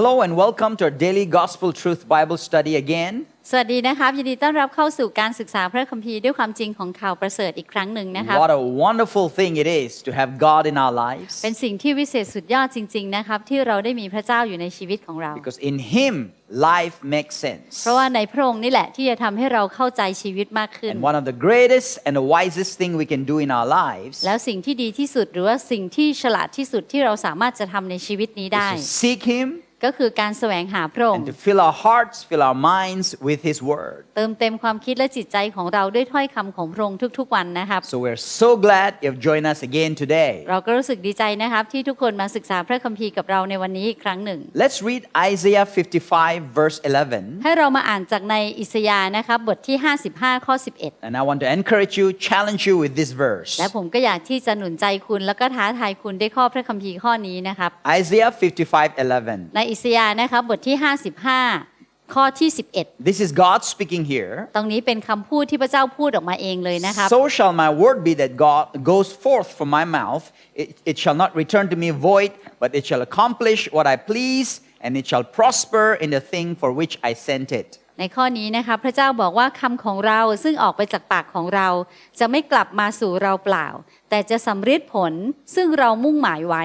Hello and welcome to our daily Gospel Truth Bible study again. สวัสดีนะครับยินดีต้อนรับเข้าสู่การศึกษาพระคัมภีร์ด้วยความจริงของข่าวประเสริฐอีกครั้งหนึ่งนะครับ What a wonderful thing it is to have God in our lives เป็นสิ่งที่วิเศษสุดยอดจริง ๆ นะครับที่เราได้มีพระเจ้าอยู่ในชีวิตของเรา because in Him life makes sense. เพราะว่าในพระองค์นี่แหละที่จะทำให้เราเข้าใจชีวิตมากขึ้น And one of the greatest and the wisest thing we can do in our lives แล้วสิ่งที่ดีที่สุดหรือว่าสิ่งที่ฉลาดที่สุดที่เราสามารถจะทำในชีวิตนี้ได้ is to seek Him ก็คือการแสวงหาพระอง and ค์ to fill our hearts, fill our minds with His Word. เติมเต็มความคิดและจิตใจของเราด้วยถ้อยคำของพระองค์ทุกๆวันนะครับ So we're so glad you've joined us again today. เราก็รู้สึกดีใจนะครับที่ทุกคนมาศึกษาพระคัมภีร์กับเราในวันนี้อีกครั้งหนึ่ง Let's read Isaiah 55, verse 11. ให้เรามาอ่านจากในอิสยาห์นะครับบทที่ 55 ข้อ 11 And I want to encourage you, challenge you with this verse. และผมก็อยากที่จะหนุนใจคุณแล้วก็ท้าทายคุณด้วยข้อพระคัมภีร์ข้อนี้นะครับ Isaiah 55, 11. ในอิสยาห์นะครับบทที่ 55 ข้อที่ This is God speaking here. 11ตรงนี้เป็นคำพูดที่พระเจ้าพูดออกมาเองเลยนะครับ So shall my word be that God goes forth from my mouth. It, it shall not return to me void, but it shall accomplish what I please, and it shall prosper in the thing for which I sent it. ในข้อนี้นะคะพระเจ้าบอกว่าคำของเราซึ่งออกไปจากปากของเรา จะไม่กลับมาสู่เราเปล่าแต่จะสำฤทธิ์ผลซึ่งเรามุ่งหมายไว้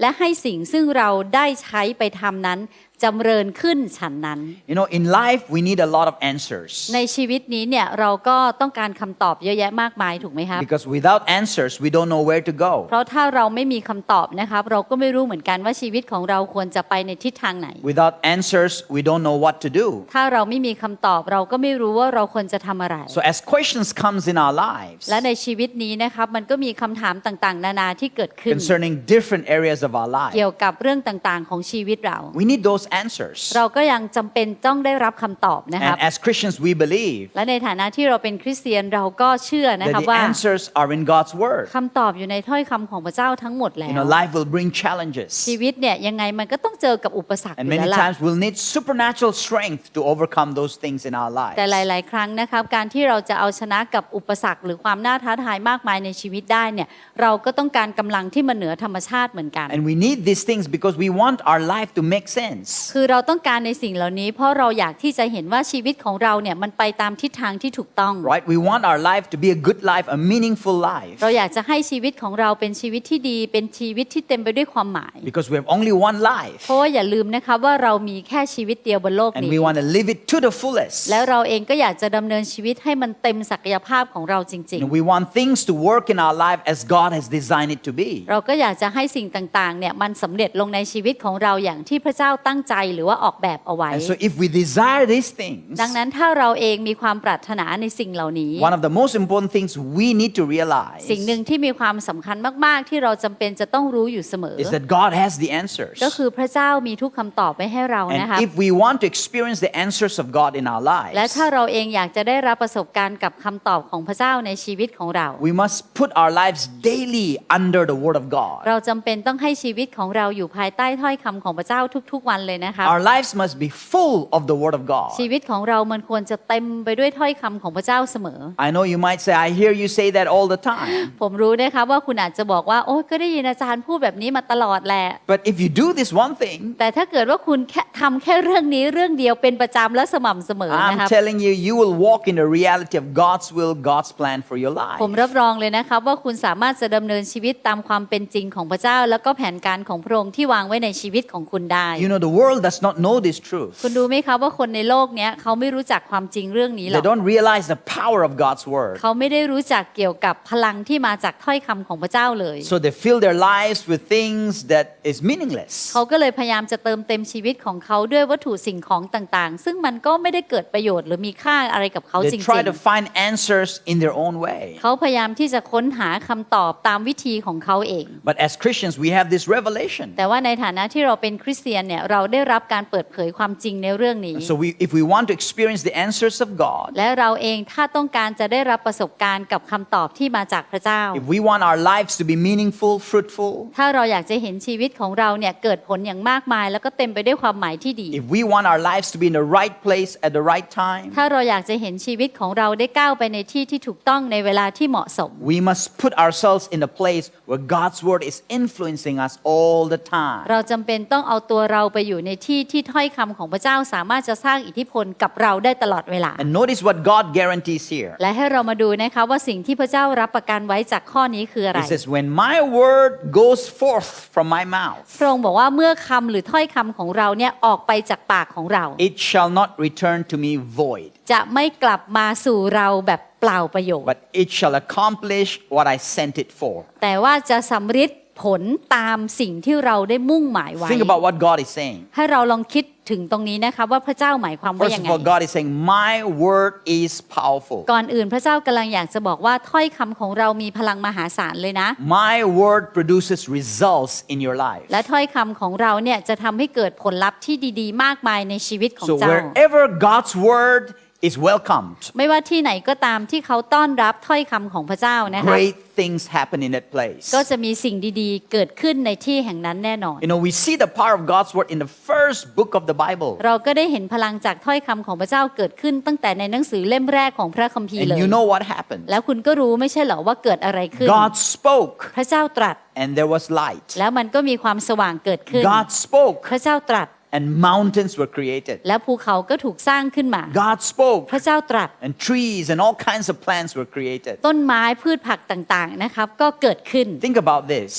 และให้สิ่งซึ่งเราได้ใช้ไปทำนั้นจำเริญขึ้นฉันนั้น You know, in life, we need a lot of answers. ในชีวิตนี้เนี่ยเราก็ต้องการคำตอบเยอะแยะมากมายถูกไหมครับ Because without answers, we don't know where to go. เพราะถ้าเราไม่มีคำตอบนะครับเราก็ไม่รู้เหมือนกันว่าชีวิตของเราควรจะไปในทิศทางไหน Without answers, we don't know what to do. ถ้าเราไม่มีคำตอบเราก็ไม่รู้ว่าเราควรจะทำอะไร So as questions comes in our lives และในชีวิตนี้นะครับมันก็มีคำถามต่างๆ นานาที่เกิดขึ้น concerning different areas of our life, เกี่ยวกับเรื่องต่างๆ ของชีวิตเรา we need those answers. เราก็ยังจำเป็นต้องได้รับคำตอบนะครับ And as Christians, we believe และในฐานะที่เราเป็นคริสเตียนเราก็เชื่อนะ that ครับ the ว่า answers are in God's word. คำตอบอยู่ในถ้อยคำของพระเจ้าทั้งหมดแล้ You ว know, life will bring challenges. ชีวิตเนี่ยยังไงมันก็ต้องเจอกับอุปสรรคอ And ยู่ many แล้วล่ะ times we'll need supernatural strength to overcome those things in our แต่ lives. หลาย ๆ ครั้งนะครับการที่เราจะเอาชนะกับอุปสรรค หรือความน่าท้าทายมากมายในชีวิตได้เนี่ยเราก็ต้องการกำลังที่มันเหนือธรรมชาติเหมือนกัน And we need these things because we want our life to make sense. คือเราต้องการในสิ่งเหล่านี้ เพราะเราอยากที่จะเห็นว่าชีวิตของเราเนี่ยมันไปตามทิศทางที่ถูกต้อง Right? We want our life to be a good life, a meaningful life. เราอยากจะให้ชีวิตของเราเป็นชีวิตที่ดี เป็นชีวิตที่เต็มไปด้วยความหมาย Because we have only one life. เพราะว่าอย่าลืมนะคะว่าเรามีแค่ชีวิตเดียวบนโลก And นี้ we want to live it to the fullest. แล้วเราเองก็อยากจะดำเนินชีวิตให้มันเต็มศักยภาพของเราจริง And we want things to work in our life as God has designed it to be. ๆเราก็อยากจะให้สิ่งต่างๆ เนี่ยมันสำเร็จลงในชีวิตของเราอย่างที่พระเจ้าตั้งใจหรือว่าออกแบบเอาไว้ And so if we desire these things, ดังนั้นถ้าเราเองมีความปรารถนาในสิ่งเหล่านี้ one of the most important things we need to realize สิ่งหนึ่งที่มีความสำคัญมากๆ ที่เราจำเป็นจะต้องรู้อยู่เสมอ is that God has the answers. ก็คือพระเจ้ามีทุกคำตอบไว้ให้เรานะคะ And if we want to experience the answers of God in our และ lives, ถ้าเราเองอยากจะได้รับประสบการณ์กับคำตอบของพระเจ้าในชีวิตของเรา we must put our lives daily under the Word of God. เราจำเป็นต้องให้ชีวิตของเราอยู่ภายใต้ถ้อยคำของพระเจ้าทุกๆวันเลยนะคะ Our lives must be full of the Word of God. ชีวิตของเรามันควรจะเต็มไปด้วยถ้อยคำของพระเจ้าเสมอ I know you might say, I hear you say that all the time. ผมรู้นะคะว่าคุณอาจจะบอกว่าโอ้ก็ได้ยินอาจารย์พูดแบบนี้มาตลอดแหละ But if you do this one thing, แต่ถ้าเกิดว่าคุณแค่ทำแค่เรื่องนี้เรื่องเดียวเป็นประจำและสม่ำเสมอ I'm นะครับ telling you, you will walk in the reality of God's will, God's plan for your life. ผมรับรองเลยนะครับว่าคุณสามารถจะดำเนินชีวิตตามความเป็นจริงของพระเจ้า แล้วก็แผนการของพระองค์ที่วางไว้ในชีวิตของคุณได้ You know, the world does not know this truth. คุณดูไหมครับว่าคนในโลกเนี้ยเขาไม่รู้จักความจริงเรื่องนี้หร They อก don't realize the power of God's word. เขาไม่ได้รู้จักเกี่ยวกับพลังที่มาจากถ้อยคำของพระเจ้าเลย So they fill their lives with things that is meaningless. เขาก็เลยพยายามจะเติมเต็มชีวิตของเขาด้วยวัตถุสิ่งของต่างๆ ซึ่งมันก็ไม่ได้เกิดประโยชน์หรือมีค่าอะไรกับเขาจ They ริง try to find answers in their own way. ๆเขาพยายามที่จะค้นหาคำตอบตามวิธีของเขาเอง But as Christians, we have this revelation. แต่ว่าในฐานะที่เราเป็นคริสเตียนเนี่ยเราได้รับการเปิดเผยความจริงในเรื่องนี้ So we, if we want to experience the answers of God, และเราเองถ้าต้องการจะได้รับประสบการณ์กับคำตอบที่มาจากพระเจ้า if we want our lives to be meaningful, fruitful, ถ้าเราอยากจะเห็นชีวิตของเราเนี่ยเกิดผลอย่างมากมาย แล้วก็เต็มไปด้วยความหมายที่ดี if we want our lives to be in the right place at the right time, ถ้าเราอยากจะเห็นชีวิตของเราได้ก้าวไปในที่ที่ถูกต้องในเวลาที่เหมาะสม we must put ourselves in a place where God's word is influencing us all the time. เราจำเป็นต้องเอาตัวเราไปอยู่ในที่ที่ถ้อยคำของพระเจ้าสามารถจะสร้างอิทธิพลกับเราได้ตลอดเวลา And notice what God guarantees here. และให้เรามาดูนะคะว่าสิ่งที่พระเจ้ารับประกันไว้จากข้อนี้คืออะไร He says, When my word goes forth from my mouth, พระองค์บอกว่าเมื่อคำหรือถ้อยคำของเราเนี่ยออกไปจากปากของเรา it shall not return to me void, จะไม่กลับมาสู่เราแบบเปล่าประโยชน์ but it shall accomplish what I sent it for. แต่ว่าจะสำฤทธิ์ผลตามสิ่งที่เราได้มุ่งหมายไว้ Think about what God is saying. ให้เราลองคิดถึงตรงนี้นะคะว่าพระเจ้าหมายความว่า First ยัง of ไง all, God is saying, My word is powerful. ก่อนอื่นพระเจ้ากำลังอยากจะบอกว่าถ้อยคำของเรามีพลังมหาศาลเลยนะ My word produces results in your life. และถ้อยคำของเราเนี่ยจะทำให้เกิดผลลัพธ์ที่ดีๆ มากมายในชีวิตของ So เจ้า wherever God's word is welcomed, ไม่ว่าที่ไหนก็ตามที่เขาต้อนรับถ้อยคำของพระเจ้านะคะ great things happen in that place. ก็จะมีสิ่งดีๆ เกิดขึ้นในที่แห่งนั้นแน่นอน You know, we see the power of God's word in the first book of the Bible. เราก็ได้เห็นพลังจากถ้อยคำของพระเจ้าเกิดขึ้นตั้งแต่ในหนังสือเล่มแรกของพระคัมภีร์เล And ย you know what happened? แล้วคุณก็รู้ไม่ใช่เหรอว่าเกิดอะไรขึ้น God spoke พระเจ้าตรัส and there was light. แล้วมันก็มีความสว่างเกิดขึ้น God spoke พระเจ้าตรัส and mountains were created. แล้วภูเขาก็ถูกสร้างขึ้นมา God spoke พระเจ้าตรัส and trees and all kinds of plants were created. ต้นไม้พืชผักต่างๆนะครับก็เกิดขึ้น Think about this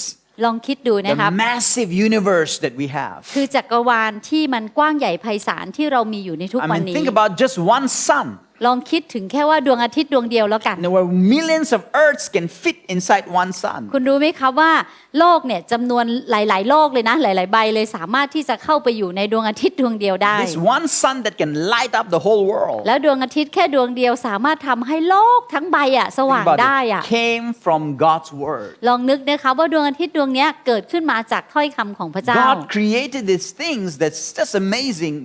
ลองคิดดูนะครับ the massive universe that we have. คือจักรวาลที่มันกว้างใหญ่ไพศาลที่เรามีอยู่ในทุก I วัน mean, นี้ think about just one sun. ลองคิดถึงแค่ว่าดวงอาทิตย์ดวงเดียวแล้วกัน You know, where millions of earths can fit inside one sun. คุณรู้ไหมครับว่าโลกเนี่ยจำนวนหลาย ๆ โลกเลยนะ หลาย ๆ ใบเลยสามารถที่จะเข้าไปอยู่ในดวงอาทิตย์ดวงเดียวได้ This one sun that can light up the whole world. แล้วดวงอาทิตย์แค่ดวงเดียวสามารถทำให้โลกทั้งใบอะส Think ว่าง about ได้อะ it. Came from God's word. ลองนึกนะคะว่าดวงอาทิตย์ดวงเนี้ยเกิดขึ้นมาจากถ้อยคำของพระเจ้า God created these things that's just amazing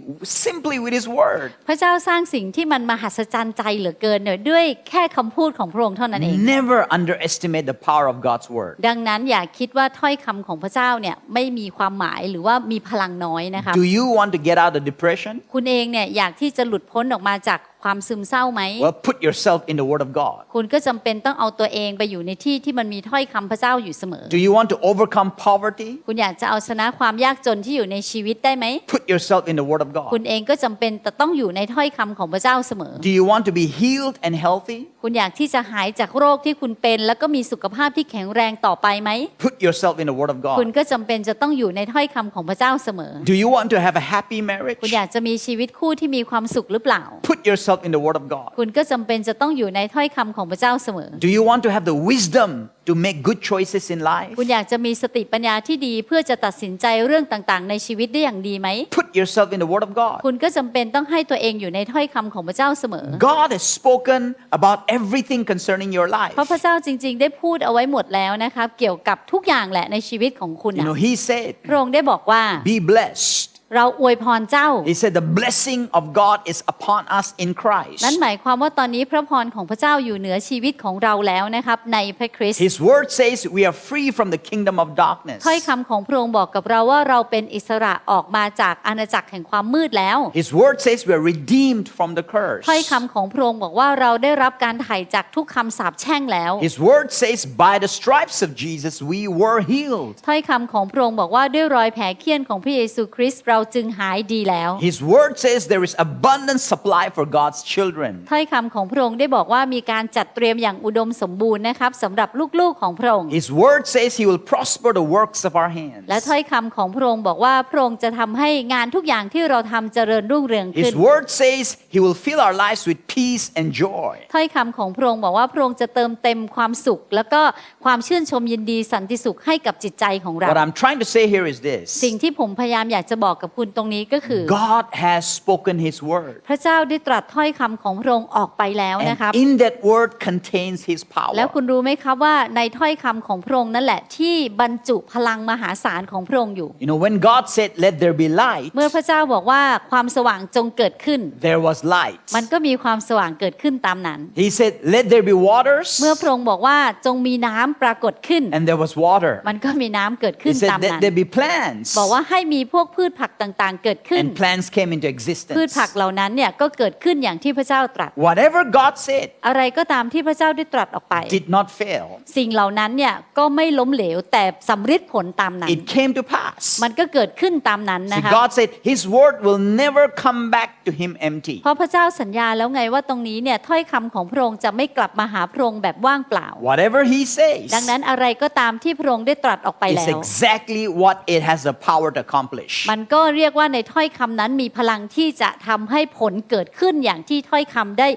simply with His word. พระเจ้าสร้างสิ่งที่มันมหัศจรรย์ใจเหลือเกินเนี่ยด้วยแค่คำพูดของพระองค์เท่านั้นเอง Never underestimate the power of God's word. ดังนั้นอย่าคิดว่าถ้อยคำของพระเจ้าเนี่ยไม่มีความหมายหรือว่ามีพลังน้อยนะคะ Do you want to get out of depression? คุณเองเนี่ยอยากที่จะหลุดพ้นออกมาจาก ความซึมเศร้าไหม Well, put yourself in the word of God. คุณก็จำเป็นต้องเอาตัวเองไปอยู่ในที่ที่มันมีถ้อยคำพระเจ้าอยู่เสมอ Do you want to overcome poverty? คุณอยากจะเอาชนะความยากจนที่อยู่ในชีวิตได้ไหม Put yourself in the word of คุณ God. เองก็จำเป็นแต่ต้องอยู่ในถ้อยคำของพระเจ้าเสมอ Do you want to be healed and healthy? คุณอยากที่จะหายจากโรคที่คุณเป็น แล้วก็มีสุขภาพที่แข็งแรงต่อไปไหม Put yourself in the word of คุณ God. ก็จำเป็นจะต้องอยู่ในถ้อยคำของพระเจ้าเสมอ Do you want to have a happy marriage? คุณอยากจะมีชีวิตคู่ที่มีความสุขหรือเปล่า Put yourself in the word of God. คุณก็จำเป็นจะต้องอยู่ในถ้อยคำของพระเจ้าเสมอ Do you want to have the wisdom to make good choices in life? คุณอยากจะมีสติปัญญาที่ดีเพื่อจะตัดสินใจเรื่องต่างๆ ในชีวิตได้อย่างดีไหม Put yourself in the word of God. คุณก็จำเป็นต้องให้ตัวเองอยู่ในถ้อยคำของพระเจ้าเสมอ God has spoken about everything concerning your life. เพราะพระเจ้าจริง ๆ ได้พูดเอาไว้หมดแล้วนะครับ เกี่ยวกับทุกอย่างแหละในชีวิตของคุณ You นะ know, He said, พระองค์ได้บอกว่า Be blessed. เราอวยพรเจ้า He said, The blessing of God is upon us in Christ. นั่นหมายความว่าตอนนี้พระพรของพระเจ้าอยู่เหนือชีวิตของเราแล้วนะครับในพระคริสต์ His word says we are free from the kingdom of darkness. ถ้อยคำของพระองค์บอกกับเราว่าเราเป็นอิสระออกมาจากอาณาจักรแห่งความมืดแล้ว His word says we are redeemed from the curse. ถ้อยคำของพระองค์บอกว่าเราได้รับการไถ่จากทุกคำสาปแช่งแล้ว His word says by the stripes of Jesus we were healed. ถ้อยคำของพระองค์บอกว่าด้วยรอยแผลเคี้ยนของพระเยซูคริสต์เราจึงหายดีแล้ว His word says there is abundant supply for God's children. ถ้อยคำของพระองค์ได้บอกว่ามีการจัดเตรียมอย่างอุดมสมบูรณ์นะครับสำหรับลูกๆของพระองค์ His word says he will prosper the works of our hands. และถ้อยคำของพระองค์บอกว่าพระองค์จะทำให้งานทุกอย่างที่เราทำเจริญรุ่งเรืองขึ้ His น word says he will fill our lives with peace and joy. ถ้อยคำของพระองค์บอกว่าพระองค์จะเติมเต็มความสุข แล้วก็ความชื่นชมยินดีสันติสุขให้กับจิตใจของเรา What I'm trying to say here is this สิ่งที่ผมพยายามอยากจะบอกกับคุณตรงนี้ก็คือ God has spoken his word. พระเจ้าได้ตรัสถ้อยคำของพระองค์ออกไปแล้ว And นะครับ in that word contains his แล้ว power. คุณรู้ไหมครับว่าในถ้อยคำของพระองค์นั่นแหละที่บรรจุพลังมหาศาลของพระองค์อยู่ You know, when God said, Let there be light, เมื่อพระเจ้าบอกว่าความสว่างจงเกิดขึ้น there was light. มันก็มีความสว่างเกิดขึ้นตามนั้น He said, Let there be waters, เมื่อพระองค์บอกว่าจงมีน้ำปรากฏขึ้น and there was water. มันก็มีน้ำเกิดขึ้ He น said, ตาม Let นั้น there be plants, บอกว่าให้มีพวกพืชผักต่างๆ เกิดขึ้น and plants came into พืช existence. ผักเหล่านั้นเนี่ยก็เกิดขึ้นอย่างที่พระเจ้าตรัส Whatever God said อะไรก็ตามที่พระเจ้าได้ตรัสออกไป did not fail. สิ่งเหล่านั้นเนี่ยก็ไม่ล้มเหลวแต่สำฤทธิ์ผลตามนั้น It came to pass. มันก็เกิดขึ้นตามนั้น See, นะคะ God said His word will never come back to Him empty. เพราะพระเจ้าสัญญาแล้วไงว่าตรงนี้เนี่ยถ้อยคำของพระองค์จะไม่กลับมาหาพระองค์แบบว่างเปล่า Whatever He says ดังนั้นอะไรก็ตามที่พระองค์ได้ตรัสออกไป is แล้ว exactly what it has the power to accomplish. มันก็เรียกว่าในถ้อยคำนั้นมีพลังที่จะทำให้ผลเกิดขึ้นอย่างที่ถ้อยคำได้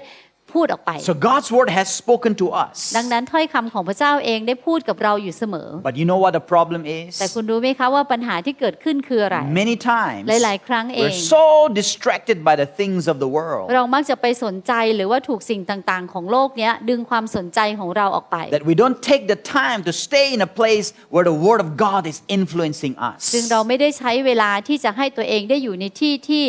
พูดออกไป So God's word has spoken to us. ดังนั้นถ้อยคำของพระเจ้าเองได้พูดกับเราอยู่เสมอ But you know what the problem is? แต่คุณรู้ไหมคะว่าปัญหาที่เกิดขึ้นคืออะไร Many times หลายๆครั้งเอง we're so distracted by the things of the world เรามักจะไปสนใจหรือว่าถูกสิ่งต่างๆ ของโลกเนี้ยดึงความสนใจของเราออกไป that we don't take the time to stay in a place where the word of God is influencing us. จึงเราไม่ได้ใช้เวลาที่จะให้ตัวเองได้อยู่ในที่ที่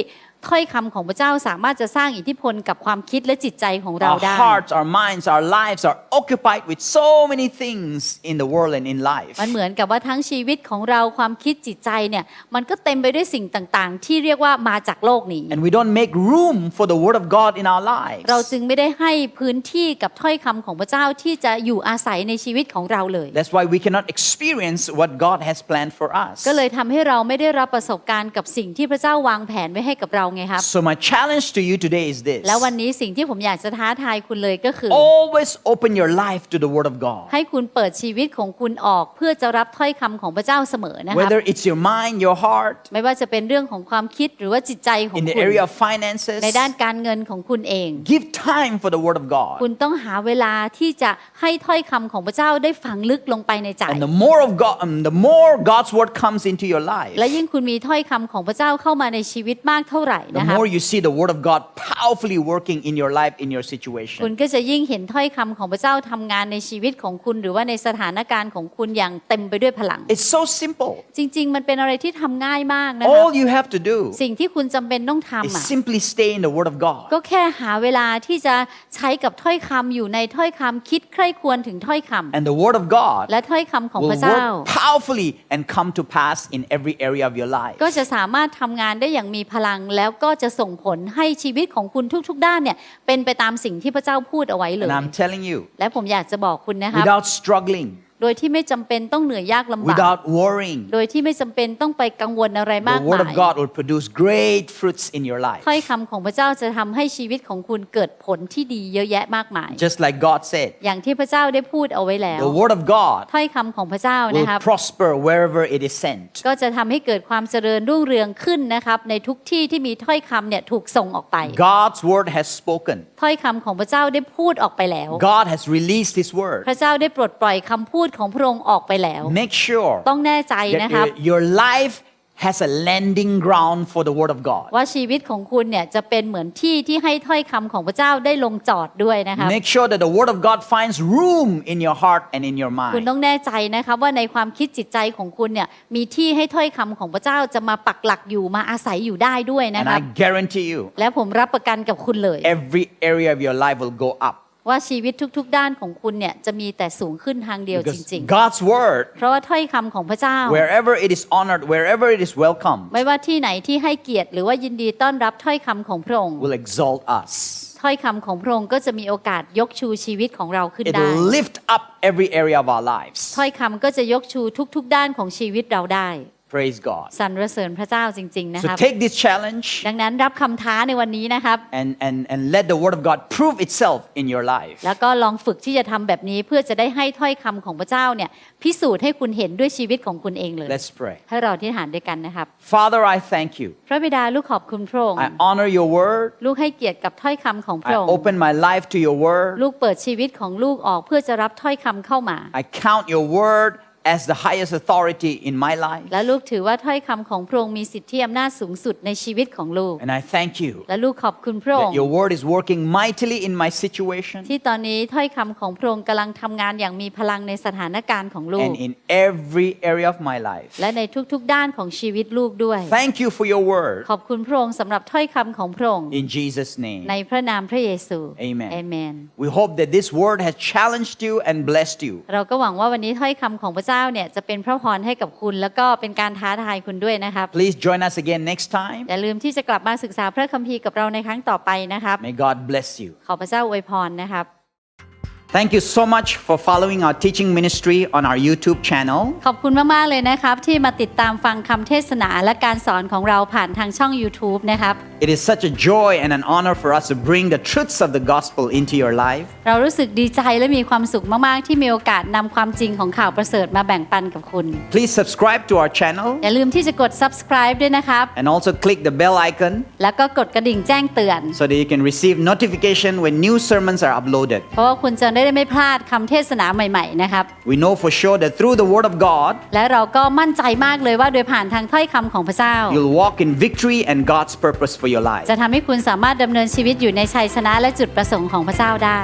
ถ้อยคำของพระเจ้าสามารถจะสร้างอิทธิพลกับความคิดและจิตใจของเรา Our ได้ hearts, our minds, our lives are occupied with so many things in the world and in life. มันเหมือนกับว่าทั้งชีวิตของเราความคิดจิตใจเนี่ยมันก็เต็มไปด้วยสิ่งต่างๆ ที่เรียกว่ามาจากโลกนี้ And we don't make room for the word of God in our lives. เราจึงไม่ได้ให้พื้นที่กับถ้อยคำของพระเจ้าที่จะอยู่อาศัยในชีวิตของเราเลย That's why we cannot experience what God has planned for us. ก็เลยทำให้เราไม่ได้รับประสบการณ์กับสิ่งที่พระเจ้าวางแผนไว้ให้กับเราไงครับ So my challenge to you today is this. แล้ววันนี้สิ่งที่ผมอยากจะท้าทายคุณเลยก็คือ Always open your life to the word of God. ให้คุณเปิดชีวิตของคุณออกเพื่อจะรับถ้อยคำของพระเจ้าเสมอนะครับ Whether it's your mind, your heart, ไม่ว่าจะเป็นเรื่องของความคิดหรือว่าจิตใจของ in the คุณ area of finances, ในด้านการเงินของคุณเอง give time for the word of God. คุณต้องหาเวลาที่จะให้ถ้อยคำของพระเจ้าได้ฝังลึกลงไปในใจ And the more of God, um, the more God's word comes into your life, และยิ่งคุณมีถ้อยคำของพระเจ้าเข้ามาในชีวิตมากเท่าไหร่ the นะครับ more you see the word of God powerfully working in your life, in your คุณ situation. ก็จะยิ่งเห็นถ้อยคำของพระเจ้าทำงานในชีวิตของคุณ หรือว่าในสถานการณ์ของคุณอย่างเต็มไปด้วยพลัง It's so simple. จริง ๆ มันเป็นอะไรที่ทำง่ายมากนะคะ All you have to do สิ่งที่คุณจำเป็นต้องทำ is อะ simply stay in the word of God. ก็แค่หาเวลาที่จะใช้กับถ้อยคำอยู่ในถ้อยคำคิดใคร่ควรถึงถ้อยคำ And the word of God และถ้อยคำของพ will ระเจ้า work powerfully and come to pass in every area of your life. ก็จะสามารถทำงานได้อย่างมีพลังแล้วก็จะส่งผลให้ชีวิตของคุณทุก ๆ ด้านเนี่ยเป็นไปตามสิ่งที่พระเจ้าพูดเอาไว้เลย And I'm telling you, และผมอยากจะบอกคุณนะครับ without struggling, โดยที่ไม่จำเป็นต้องเหนื่อยยากลำบาก without worrying, โดยที่ไม่จำเป็นต้องไปกังวลอะไรมาก the word มาย of God will produce great fruits in your life. ถ้อยคำของพระเจ้าจะทำให้ชีวิตของคุณเกิดผลที่ดีเยอะแยะมากมาย Just like God said, อย่างที่พระเจ้าได้พูดเอาไว้แล้ว the word of God ถ้อยคำของพระเจ้า will นะครับ prosper wherever it is sent. ก็จะทำให้เกิดความเจริญรุ่งเรืองขึ้นนะครับในทุกที่ที่มีถ้อยคำเนี่ยถูกส่งออกไป God's word has spoken. ถ้อยคำของพระเจ้าได้พูดออกไปแล้ว God has released His word. พระเจ้าได้ปลดปล่อยคำพูดของพระองค์ออกไปแล้ว Make sure ต้องแน่ใจ that นะครับ your, your life has a landing ground for the word of God. ว่าชีวิตของคุณเนี่ยจะเป็นเหมือนที่ที่ให้ถ้อยคำของพระเจ้าได้ลงจอดด้วยนะครับ Make sure that the word of God finds room in your heart and in your คุณ mind. ต้องแน่ใจนะครับว่าในความคิดจิตใจของคุณเนี่ยมีที่ให้ถ้อยคำของพระเจ้าจะมาปักหลักอยู่มาอาศัยอยู่ได้ด้วยนะ And ครับ I guarantee you, และผมรับประกันกับคุณเลย every area of your life will go up. ว่าชีวิตทุก ๆ ด้านของคุณเนี่ยจะมีแต่สูงขึ้นทางเดียวจ Because ริง God's word, ๆ เพราะว่าถ้อยคำของพระเจ้า wherever it is honored, wherever it is welcomed, ไม่ว่าที่ไหนที่ให้เกียรติ หรือว่ายินดีต้อนรับถ้อยคำของพระองค์ will exalt us. ถ้อยคำของพระองค์ก็จะมีโอกาสยกชูชีวิตของเราขึ้น It ได้ will lift up every area of our lives. ถ้อยคำก็จะยกชูทุก ๆ ด้านของชีวิตเราได้ Praise God. สรรเสริญพระเจ้าจริงๆ นะค So รับ take this challenge ดังนั้นรับคำท้าในวันนี้นะครับ and, and, and let the word of God prove itself in your life. แล้วก็ลองฝึกที่จะทำแบบนี้เพื่อจะได้ให้ถ้อยคำของพระเจ้าเนี่ยพิสูจน์ให้คุณเห็นด้วยชีวิตของคุณเองเลย Let's pray. ให้เราที่ฐานด้วยกันนะครับ Father, I thank you. พระบิดาลูกขอบคุณพระองค์ I honor your word. ลูกให้เกียรติกับถ้อยคำของพ I ระองค์ open my life to your word. ลูกเปิดชีวิตของลูกออกเพื่อจะรับถ้อยคำเข้ามา I count your word as the highest authority in my life. และลูกถือว่าถ้อยคำของพระองค์มีสิทธิอำนาจสูงสุดในชีวิตของลูก And I thank you และลูกขอบคุณพระอง that ค์ your word is working mightily in my situation ที่ตอนนี้ถ้อยคำของพระองค์กำลังทำงานอย่างมีพลังในสถานการณ์ของลูก and in every area of my life. และในทุกๆด้านของชีวิตลูกด้วย Thank you for your word ขอบคุณพระองค์สำหรับถ้อยคำของพระองค์ in Jesus' name. ในพระนามพระเยซู Amen เอเมน We hope that this word has challenged you and blessed you. เราก็หวังว่าวันนี้ถ้อยคำของพระเจ้าจ้าเนี่ยจะเป็นพระพรให้กับคุณ แล้วก็เป็นการท้าทายคุณด้วยนะครับ Please join us again next time. อย่าลืมที่จะกลับมาศึกษาพระคัมภีร์กับเราในครั้งต่อไปนะครับ May God bless you. ขอพระเจ้าอวยพรนะครับ Thank you so much for following our teaching ministry on our YouTube channel. ขอบคุณมาก ๆ เลยนะครับ ที่มาติดตามฟังคำเทศนาและการสอนของเราผ่านทางช่อง YouTube นะครับ It is such a joy and an honor for us to bring the truths of the gospel into your life. เรารู้สึกดีใจและมีความสุขมาก ๆ ที่มีโอกาสนำความจริงของข่าวประเสริฐมาแบ่งปันกับคุณ Please subscribe to our channel อย่าลืมที่จะกด subscribe ด้วยนะครับ and also click the bell icon แล้วก็กดกระดิ่งแจ้งเตือน so that you can receive notification when new sermons are uploaded. เพราะว่าคุณจะได้ไม่พลาดคำเทศนาใหม่ ๆ นะครับ We know for sure that through the word of God, และเราก็มั่นใจมากเลยว่าโดยผ่านทางถ้อยคำของพระเจ้า you'll walk in victory and God's purpose for Your life. จะทำให้คุณสามารถดำเนินชีวิตอยู่ในชัยชนะและจุดประสงค์ของพระเจ้าได้